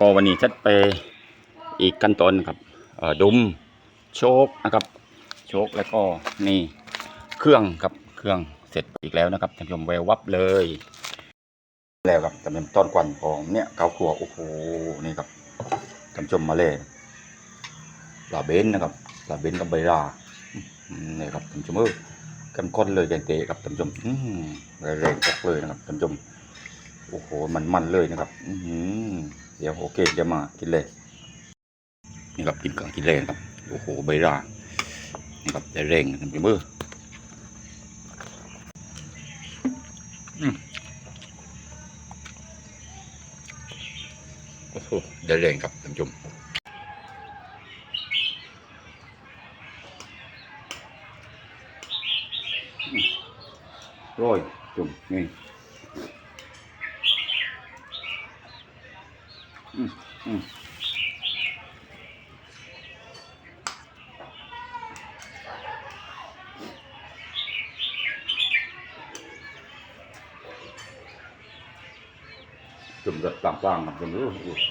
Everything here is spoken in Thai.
ก็วันนี้ชัดไปอีกขั้นตอนครับดุมโชคนะครับ โชคแล้วก็นี่เครื่องครับเครื่องเสร็จอีกแล้วนะครับท่านผู้ชมแวววับเลย แล้วครับจะเป็นต้นกวันของเนี่ยข้าวครัวโอ้โหนี่ครับท่านผู้ชมมาเลยปลาเบนนะครับปลาเบนกับใบราอืมนี่ครับท่านผู้ชมเออกันก้นเลยแกงเตะครับท่านผู้ชมอืมแรงๆจักเลยนะครับท่านผู้ชมโอ้โหมันมันเลยนะครับ อื เดี๋ยวโอเคเดี๋ยวมากินเลยนี่ครับกินก่อนกินเลยครับโอ้โหใบรานี่ครับจะแรงท่านผู้ชมเอออืมโอ้โหได้แรงครับท่านผู้ชมอืมร้อยจุ่มนี่ อืมอืมจุ่มแบบต่างๆครับจุ่มรู้โอ้โห